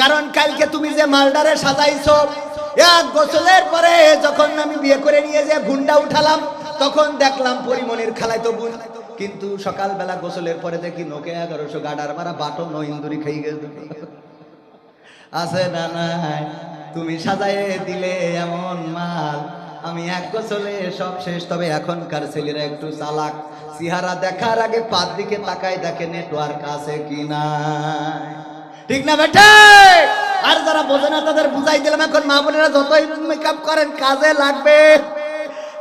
কারণ কালকে তুমি যে মালদারে সাজাইছো, এক গোসলের পরে যখন আমি বিয়ে করে নিয়ে যে গুন্ডা উঠালাম, তখন দেখলাম পরিমণির খালাই তো বোন। কিন্তু সকালবেলা গোসলের পরে দেখি নোকে এগারোশো গাডার মারা বাটো নইন্দুরি খেয়ে গেল আছে না নাই? তুমি সাজায়ে দিলে এমন মাল। আমি এক গোসলে সব শেষ, তবে এখনকার ছেলেরা একটু চালাক। সিহারা দেখার আগে পাঁচ দিকে তাকায় দেখে নেটওয়ার্ক আছে কি না ঠিক না বেটে? আর যারা বোঝে না তাদের বুঝাই দিলাম, এখন মা বোনেরা যতই মেকআপ করেন, কাজে লাগবে।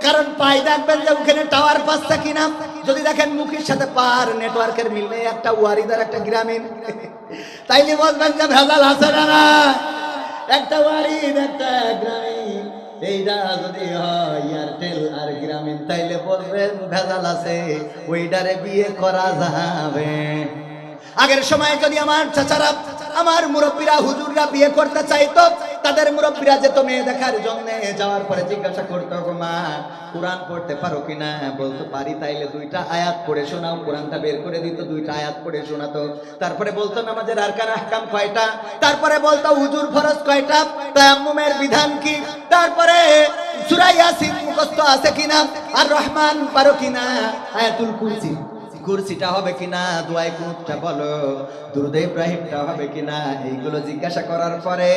কারণ পাই দেখবেন যে ওখানে টাওয়ার পাচ্ছে কিনা। যদি দেখেন মুখের সাথে পার নেটওয়ার্কের মিল নেই, একটা ওয়ারিদার, একটা গ্রামীণ। তাইলে বলবেন যে ভেজাল আছে না না? একটা ওয়ারিদ, একটা গ্রামীণ। এইটা যদি হয় এয়ারটেল আর গ্রামীণ, তাইলে বলবেন ভেজাল আছে। ওইটারে বিয়ে করা যাবে। আগের সময় যদি আমার চাচারা আমার মুরব্বীরা, হুজুররা বিয়ে করতে চাইতো, তাদের মুরব্বীরা যেত মেয়ে দেখার জন্য। যাওয়ার পরে জিজ্ঞাসা করতো, গো মা, কোরআন পড়তে পারো কিনা বলতো, পারি তাইলে দুইটা আয়াত পড়ে শোনাও, কোরআনটা বের করে দিত, দুইটা আয়াত পড়ে শোনাতো। তারপরে বলতো, নামাজের আরকান আহকাম কয়টা? তারপরে বলতো, হুজুর ফরজ কয়টা? তায়াম্মুমের বিধান কি? তারপরে সূরা ইয়াসিন মুখস্থ আছে কিনা? আর রহমান পারো কিনা? আয়াতুল কুরসি। কুরসিটা হবে কিনা দোয়াই কুটটা বলো, দুরুদে ইব্রাহিমটা হবে কিনা, এইগুলো জিজ্ঞাসা করার পরে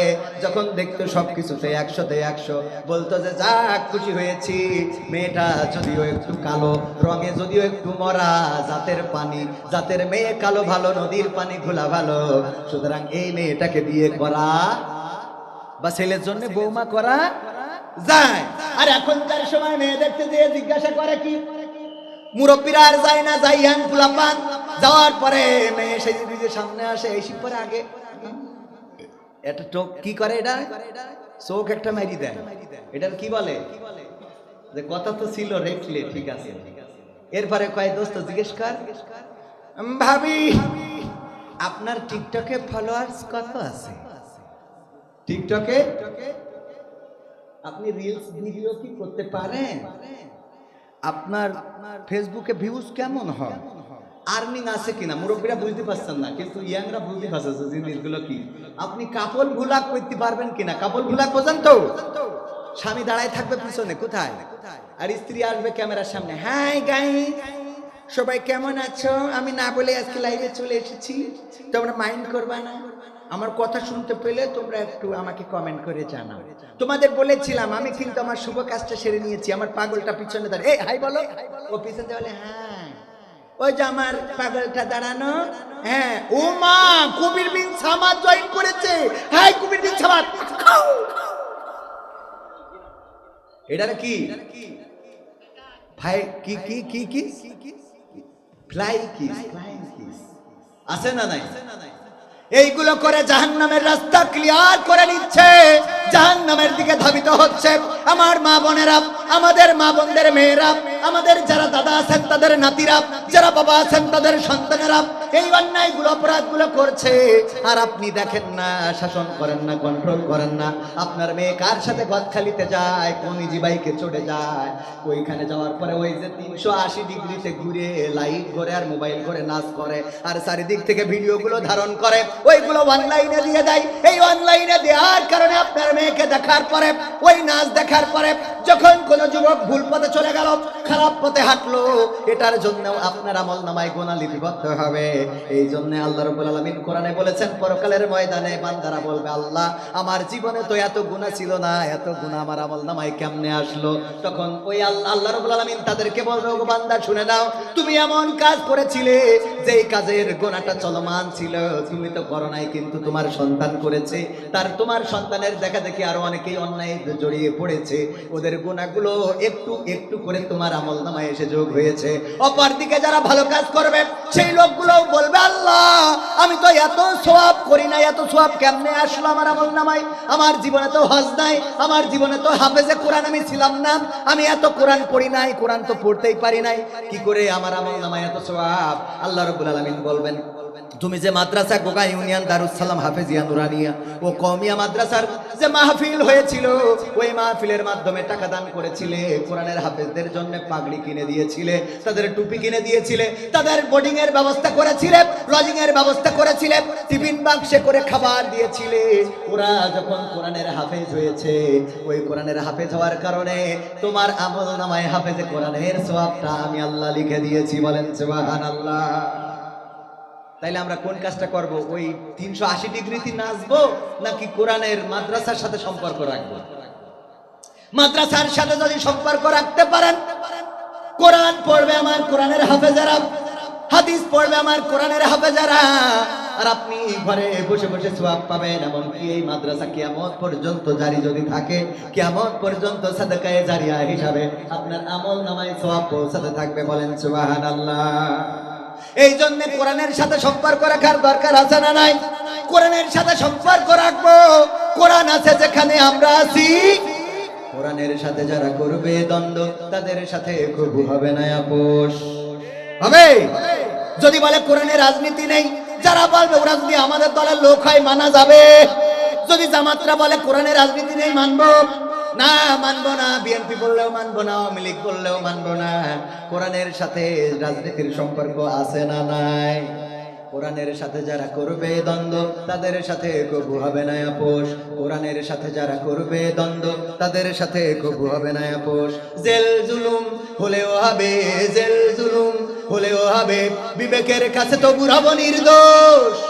যখন দেখতো সবকিছুতে একশোতে একশো, বলতো যে যাক খুশি হয়েছি, মেয়েটা যদিও একটু কালো, রঙে যদিও একটু মরা, জাতের পানি, জাতের মেয়ে কালো, ভালো, নদীর পানি খোলা ভালো, সুতরাং এই মেয়েটাকে বিয়ে করা বা ছেলের জন্য বৌমা করা যায়। আর এখনকার সময় মেয়ে দেখতে যেয়ে জিজ্ঞাসা করে কি? মুরব্বীরা আর যায় না যাই হ্যান ফুলাপান। যাওয়ার পরে মেয়ে সেই দিকে সামনে আসে, এই পরে আগে। এটা টোক কি করে এটা? চোখ একটা মারি দেয়। এটার কি বলে? যে কথা তো ছিল রেখলে, ঠিক আছে। এরপরে কয়, দোস্ত, জিজ্ঞেস কর। ভাবি, আপনার টিকটকে ফলোয়ার্স কত আছে? টিকটকে? আপনি রিলস ভিডিও কি করতে পারেন? আপনার ফেসবুকে ভিউজ কেমন হয়? আর্নিং আছে কিনা? মুরব্বীরা বুঝতে পারছেন না, কিন্তু ইয়াংরা বুঝতে পারছে জিনিসগুলো কি। আপনি কাপল ভুলাক করতে পারবেন কিনা? কাপল ভুলাক বোঝেন তো? স্বামী দাঁড়ায় থাকবে পিছনে, কোথায়? আর স্ত্রী আসবে ক্যামেরার সামনে। হাই গাই সবাই কেমন আছো? আমি না বলে আজকে লাইভে চলে এসেছি। তোমরা মাইন্ড করবা না? আমার কথা শুনতে পেলে তোমরা একটু আমাকে কমেন্ট করে জানাও। তোমাদের বলেছিলাম, আমি কিন্তু আমার শুভ কাজটা সেরে নিয়েছি, আমার পাগলটা পিছনে এই, হাই বলো। ও পিছনে বলে হ্যাঁ। ওই যে আমার পাগলটা দাঁড়ানো। হ্যাঁ ও মা কবির বিন সামাদ জয়েন করেছে। হাই কবির বিন সামাদ। এটার কি ভাই, কি কি কি কি? ফ্লাই কিস ফ্লাইং কিস আছে না নাই? এইগুলো করে জাহান্নামের রাস্তা ক্লিয়ার করে নিচ্ছে। জাহান্নামের দিকে ধাবিত হচ্ছে। আমার মা বোনেরা, আমাদের মা বোনদের মেয়েরা, আমাদের যারা দাদা আছেন, তাদের নাতিরা, যারা বাবা আছেন, তাদের সন্তানেরা, এই অন্যায়গুলো, অপরাধগুলো করছে। আর আপনি দেখেন না, শাসন করেন না কন্ট্রোল করেন না। আপনার মেয়ে কার সাথে গদখালিতে যায়? কোন ইজি বাইকে চড়ে যায়? ওইখানে যাওয়ার পরে ওই যে তিনশো আশি ডিগ্রিতে ঘুরে লাইট করে আর মোবাইল করে নাচ করে। আর চারিদিক থেকে ভিডিওগুলো ধারণ করে। ওইগুলো অনলাইনে দিয়ে দেয়। এই অনলাইনে দেওয়ার কারণে আপনার মেয়েকে দেখার পরে, ওই নাচ দেখার পরে যখন কোনো যুবক ভুল পথে চলে গেল, খারাপ পথে হাঁটলো, এটার জন্য আপনার আমল নামায় গোনা লিপিবদ্ধ হবে। এই জন্য আল্লাহ রবুল আলমিন কোরআনে বলেছেন, পরকালের ময়দানে বান্দারা বলবে, আল্লাহ, আমার জীবনে তো এত গুণা ছিল না, এত গুণা আমার আমল নামায় কেমনে আসলো? তখন ওই আল্লাহ আল্লাহ রবুল আলমিন তাদেরকে বলবে ও বান্দা, শুনে নাও, তুমি এমন কাজ করেছিলে, যেই কাজের গোনাটা চলমান ছিল, তুমি তো করো নাই, কিন্তু তোমার সন্তান করেছে। তার তোমার সন্তানের দেখা দেখি আরও অনেকেই অন্যায় জড়িয়ে পড়েছে। ওদের গুণাগুলো একটু একটু করে তোমার আমল নামায় এসে যোগ হয়েছে। অপর দিকে যারা ভালো কাজ করবে, সেই লোকগুলো বলবে, আল্লাহ, আমি তো এত সোয়াব করি না এত সোয়াব কেমনে আসলো আমার আমল নামায়? আমার জীবনে তো হজ নাই, আমার জীবনে তো হাফেজে কোরআন আমি ছিলাম না। আমি এত কোরআন পড়ি নাই, কোরআন তো পড়তেই পারি নাই। কি করে আমার আমল নামায় এত সোয়াব আল্লাহ রবুল আলমিন বলবেন তুমি যে মাদ্রাসা গোগা ইউনিয়ন দারুসালাম হাফেজিয়া নুরানিয়া ও কমিয়া মাদ্রাসার যে মাহফিল হয়েছিল, ওই মাহফিলের মাধ্যমে টাকা দান করেছিলে, কোরআনের হাফেজদের জন্য পাগড়ি কিনে দিয়েছিলে, তাদের টুপি কিনে দিয়েছিলে, তাদের বোর্ডিং এর ব্যবস্থা করেছিলে লজিং এর ব্যবস্থা করেছিলে, টিফিন বাক্সে করে খাবার দিয়েছিলে। ওরা যখন কোরআনের হাফেজ হয়েছে, ওই কোরআনের হাফেজ হওয়ার কারণে তোমার আমল নামায় হাফেজে কোরআনের সোয়াবটা আমি আল্লাহ লিখে দিয়েছি, বলেন সুবহানাল্লাহ। তাইলে আমরা কোন কাজটা করব? ওই তিনশো আশি ডিগ্রিতে নাচবো নাকি কোরআনের মাদ্রাসার সাথে সম্পর্ক রাখব? মাদ্রাসার সাথে যদি সম্পর্ক রাখতে পারেন, কোরআন পড়বে আমার কোরআনের হাফেজারা, হাদিস পড়বে আমার কোরআনের হাফেজারা, আর আপনি ঘরে বসে বসে সোয়াব পাবেন, এমনকি এই মাদ্রাসা কিয়ামত পর্যন্ত জারি যদি থাকে, কিয়ামত পর্যন্ত সাদাকায়ে জারিয়া হিসাবে আপনার আমল নামায় সোয়াব পৌঁছাতে থাকবে বলেন সুবহানাল্লাহ। এই জন্য কোরআনের সাথে সম্পর্ক রাখার দরকার আছে না নাই? কোরআনের সাথে সম্পর্ক রাখব। কোরআন আছে যেখানে আমরা আছি। কোরআনের সাথে যারা করবে দ্বন্দ্ব, তাদের সাথে কবু হবে না আপোষ। হবে? যদি বলে কোরআনের রাজনীতি নেই, যারা বলবে ওরা যদি আমাদের দলের লোক হয়, মানা যাবে। যদি জামাতরা বলে কোরআনের রাজনীতি নেই, মানবো। না মানবো না, বিএনপি বললেও মানবো না, আওয়ামী লীগ বললেও মানবো না। কোরআনের সাথে রাজনীতির সম্পর্ক আছে না নাই? কোরআনের সাথে যারা করবে দ্বন্দ্ব, তাদের সাথে কবু হবে না আপোষ। কোরআনের সাথে যারা করবে দ্বন্দ্ব, তাদের সাথে কবু হবে না আপোষ। জেল জুলুম হলেও হবে, জেল জুলুম হলেও হবে। বিবেকের কাছে তো বুড়াব নির্দোষ।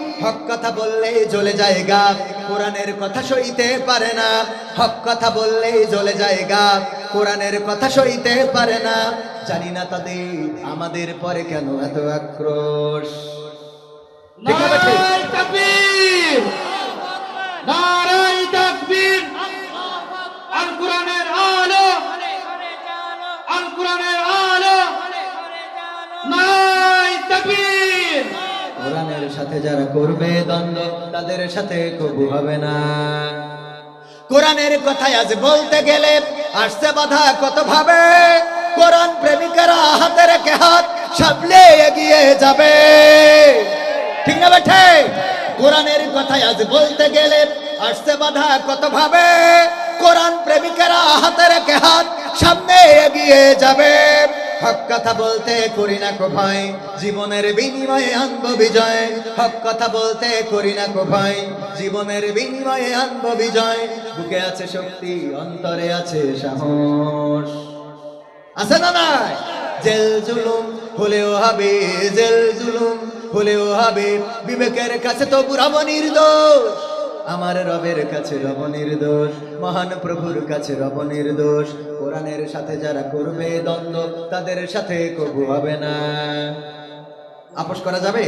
হক কথা বললেই জ্বলে যায় গা কোরআনের কথা সইতে পারে না। হক কথা বললেই জ্বলে যায় গা কোরআনের কথা সইতে পারে না। জানি না তাদের আমাদের পরে কেন এত আক্রোশ। ঠিক না সাথে যারা করবে দ্বন্দ্ব, তাদের সাথে কবু হবে না। কোরআনের কথায় আজ বলতে গেলে আসছে বাধা কত ভাবে কোরআন প্রেমিকেরা হাতে রেখে হাত সামলে এগিয়ে যাবে। ঠিক না বেঠে? কোরআনের কথায় আজ বলতে গেলে আসছে বাধা কত ভাবে কোরআন প্রেমিকেরা হাতে রেখে হাত সামনে এগিয়ে যাবে। হক কথা বলতে করি না কো ভয় জীবনের বিনিময়ে আনব বিজয়। হক কথা বলতে করি না কো ভয় জীবনের বিনিময়ে আনব বিজয়। বুকে আছে শক্তি, অন্তরে আছে সাহস। আছে না নাই? জেল জুলুম হলেও হবে জেল জুলুম, হলেও হবে। বিবেকের কাছে তো বুড়াবো নির্দোষ। আমার রবের কাছে রব নির্দোষ, মহান প্রভুর কাছে রব নির্দোষ। কোরআনের সাথে যারা করবে দ্বন্দ্ব, তাদের সাথে কবু হবে না। আপোষ করা যাবে?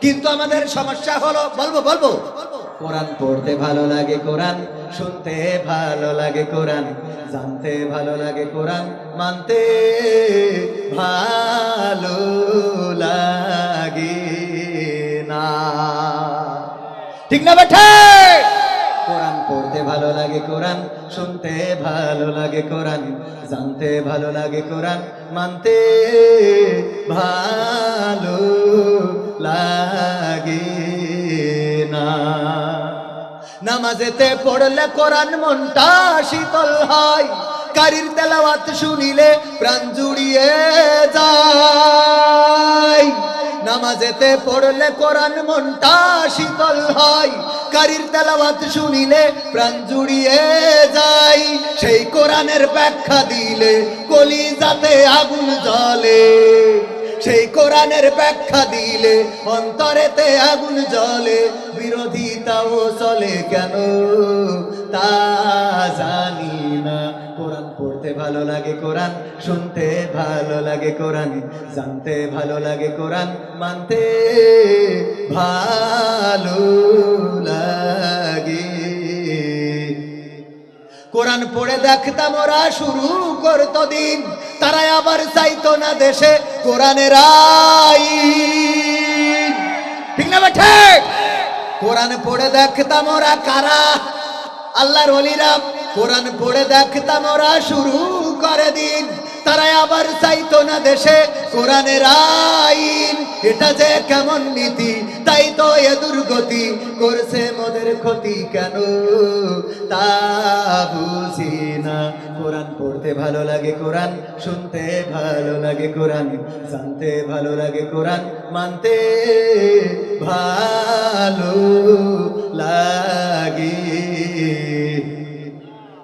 কিন্তু আমাদের সমস্যা হলো, বলব বলব। কোরআন পড়তে ভালো লাগে কোরআন, শুনতে ভালো লাগে কোরআন, জানতে ভালো লাগে কোরআন, মানতে ভালো লাগে না। ঠিক না বেঠে কোরআন পড়তে ভালো লাগে কোরআন, শুনতে ভালো লাগে কোরআন, জানতে ভালো লাগে কোরআন, মানতে ভালো লাগে না। নামাজেতে পড়লে কোরআন মনটা শীতল হয় কারির তেলাওয়াত শুনিলে প্রাণ জুড়িয়ে যায়। নামাজেতে পড়লে কোরআন মনটা শীতল হয়। কারির তেলাওয়াত শুনিলে প্রাণ জুড়িয়ে যায়। সেই কোরআনের ব্যাখ্যা দিলে কলি যাতে আগুন জ্বলে। সেই কোরআনের ব্যাখ্যা দিলে অন্তরেতে আগুন জ্বলে। বিরোধিতাও চলে কেন তা জানি না। কোরআন পড়তে ভালো লাগে কোরআন, শুনতে ভালো লাগে কোরআন, জানতে ভালো লাগে কোরআন, মানতে ভালো লাগে। কোরআন পড়ে দেখতাম ওরা শুরু করতো দিন, তারাই আবার চাইতো না দেশে কোরআনের আইন। ঠিক না কোরআন পড়ে দেখতাম ওরা কারা? আল্লাহর অলিরা কোরআন পড়ে দেখতাম ওরা শুরু করে দিন। তারা আবার চাইতো না দেশে কোরআনের আইন। এটা যে কেমন নীতি, তাই তো এ দুর্গতি করছে মোদের ক্ষতি কেন? তা বুঝি না। কোরআন পড়তে ভালো লাগে কোরআন, শুনতে ভালো লাগে কোরআন, জানতে ভালো লাগে কোরআন, মানতে ভালো লাগে।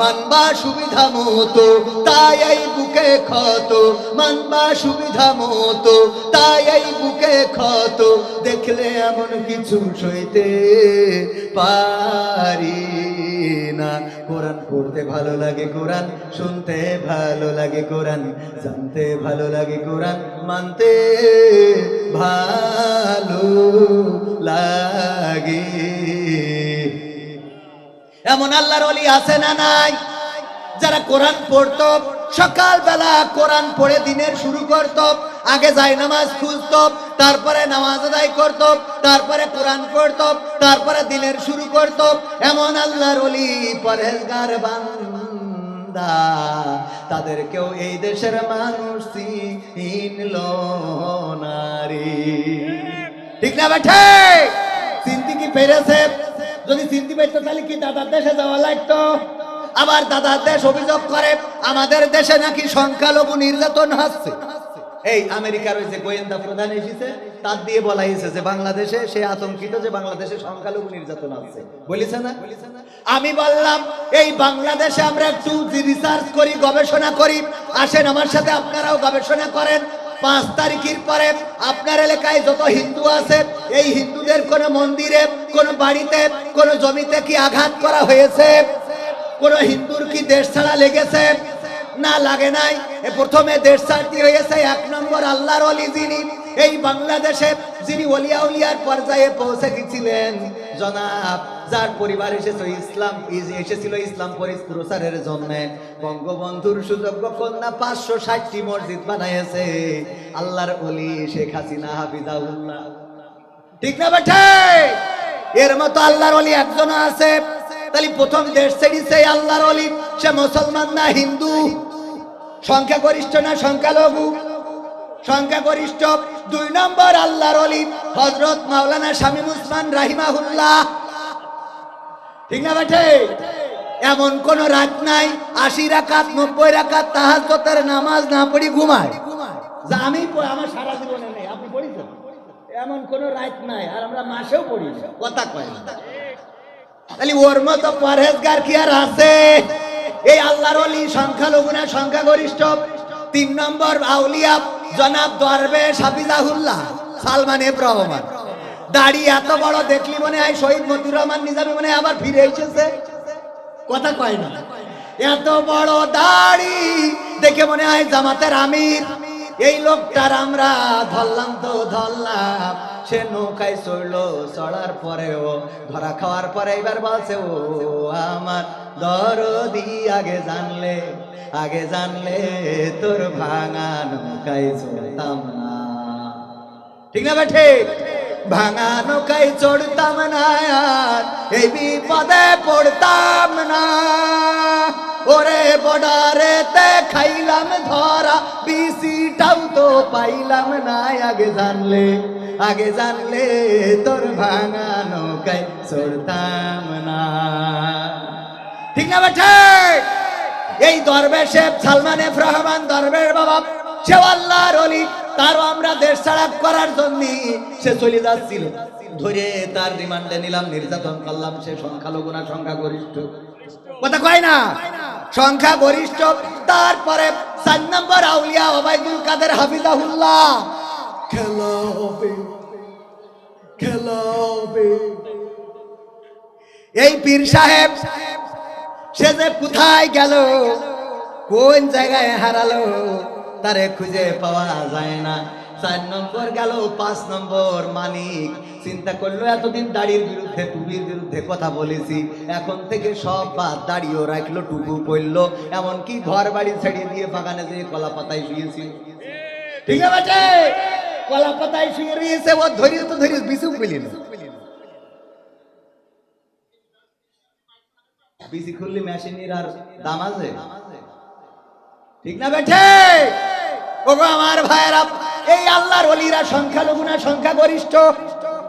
মানবা সুবিধা মতো, তাই এই বুকে ক্ষত। মানবা সুবিধা মতো, তাই এই বুকে ক্ষত। দেখলে এমন কিছু সইতে পারি না। কোরআন পড়তে ভালো লাগে কোরআন, শুনতে ভালো লাগে কোরআন, জানতে ভালো লাগে কোরআন, মানতে ভালো লাগে। এমন আল্লাহর অলি আছে না নাই? যারা কোরআন পড়তো, সকালবেলা কোরআন পড়ে দিনের শুরু করত, আগে যাই নামাজ খুঁজত তারপরে নামাজ আদায় করত, তারপরে কোরআন পড়ত, তারপরে দিনের শুরু করত। এমন আল্লাহর অলি পরেজগার বান্দা তাদেরকেও এই দেশের মানুষ নারী ঠিক না বেঠে? চিন্তি কি পেরেছে? যদি চিন্তি পেতো তাহলে কি দাদার দেশে যাওয়া লাগতো? আবার দাদার দেশ অভিযোগ করে, আমাদের দেশে নাকি সংখ্যালঘু নির্যাতন হচ্ছে। এই আমেরিকার ওই যে গোয়েন্দা প্রধান এসেছে, তার দিয়ে বলা হয়েছে যে বাংলাদেশে সে আতঙ্কিত যে বাংলাদেশে সংখ্যালঘু নির্যাতন আছে বলেছে না? আমি বললাম, এই বাংলাদেশে আমরা একটু রিসার্চ করি, গবেষণা করি। আসেন আমার সাথে, আপনারাও গবেষণা করেন। পাঁচ তারিখের পরে আপনার এলাকায় যত হিন্দু আছে, এই হিন্দুদের কোন মন্দিরে, কোন বাড়িতে, কোন জমিতে কি আঘাত করা হয়েছে? কোন হিন্দুর কি দেশ ছাড়া লেগেছে? না, লাগে নাই। প্রথমে দেশ ছাড়তি হয়েছে এক নম্বর আল্লাহর অলি যিনি। এই বাংলাদেশে যিনি অলিয়া উলিয়ার পর্যায়ে পৌঁছে গেছিলেন। জনাব, যার পরিবার এসেছে ইসলাম এসেছিল ইসলাম পরি- প্রচারের জন্য। বঙ্গবন্ধুর সুযোগ্য কন্যা পাঁচশো ষাটটি মসজিদ বানাইছে আল্লাহর অলি শেখ হাসিনা, হাফিজাউল্লাহ। ঠিক না বেঠে এর মতো আল্লাহর অলি একজন আছে। তাহলে প্রথম দেশ ছেড়েছে আল্লাহর অলি সে মুসলমান না হিন্দু? সংখ্যাগরিষ্ঠ না সংখ্যালঘু? সংখ্যাগরিষ্ঠ দুই নম্বর আল্লাহর অলি হজরত মাওলানা শামীম উসমান রাহিমাহুল্লাহ। ঠিক না বেঠে? এমন কোন রাত নাই, আশি রাকাত, নব্বই রাকাত তাহাজ্জতের নামাজ না পড়ি ঘুমায়। যা আমি আমার সারা জীবনে নেই, আপনি পড়িছেন? এমন কোন রাত নাই, আর আমরা মাসেও পড়ি কথা কয় না। তাহলে ওর মতো পরহেজগার কি আর আছে? এই আল্লাহর অলি সংখ্যালঘু না সংখ্যাগরিষ্ঠ? তিন নম্বর আউলিয়া জনাব দরবে সাবিজাহুল্লাহ, সালমান এফ রহমান। দাড়ি এত বড় দেখলি মনে হয় শহীদ মতিউর রহমান নিজামি মনে আবার ফিরে এসেছে? কথা কয় না। এত বড় দাড়ি দেখে মনে হয় জামাতের আমির। এই লোকটার আমরা ধরলাম তো ধরলাম। সে নৌকায় চড়লো, চড়ার পরেও, ধরা খাওয়ার পরে এবার বলছে, ও আমার দরদি, আগে জানলে আগে জানলে তোর ভাঙা নৌকায় চড়তাম না। ঠিক না বেঠে ভাঙা নৌকায় চড়তাম না আর, এই বিপদে পড়তাম না। ওরে বর্ডারেতে খাইলাম ধরা, বিসিটাও তো পাইলাম না। আগে জানলে আগে জানলে তোর ভাঙা নৌকায় চড়তাম না। ঠিক না বেঠে? এই দরবেশে সালমান এফ রহমান দরবের বাবা। সে আল্লাহর অলি তারও আমরা দেশ ছাড়া করার জন্য সে চলে যাচ্ছিল। ধরে তার রিমান্ডে নিলাম নির্যাতন করলাম সে সংখ্যালঘু না সংখ্যা কথা কয় না? সংখ্যা গরিষ্ঠ তারপরে চার নম্বর আউলিয়া ওবায়দুল কাদের হাফিজাহুল্লাহ। খেলা হবে খেলা হবে। এই পীর সাহেব সে যে কোথায় গেল কোন জায়গায় হারালো? তারে খুঁজে পাওয়া যায় না। চার নম্বর গেল, পাঁচ নম্বর মানিক চিন্তা করল, এতদিন দাড়ির বিরুদ্ধে, টুপির বিরুদ্ধে কথা বলেছি। এখন থেকে সব বাদ দাড়িও রাখল টুকু পড়ল এমনকি ঘর বাড়ি ছেড়ে দিয়ে বাগানে যে কলা পাতায় শুয়েছিল ঠিক আছে? কলা পাতায় শুয়ে রয়েছে ও, ধরিয়ে তো ধরিয়ে বিছু পেলি না। বিসি খুললি, মেশিনের আর দাম আছে? ঠিক না বেঠে? ওগো আমার ভাইয়েরা এই আল্লাহর অলিরা সংখ্যালঘু না সংখ্যা গরিষ্ঠ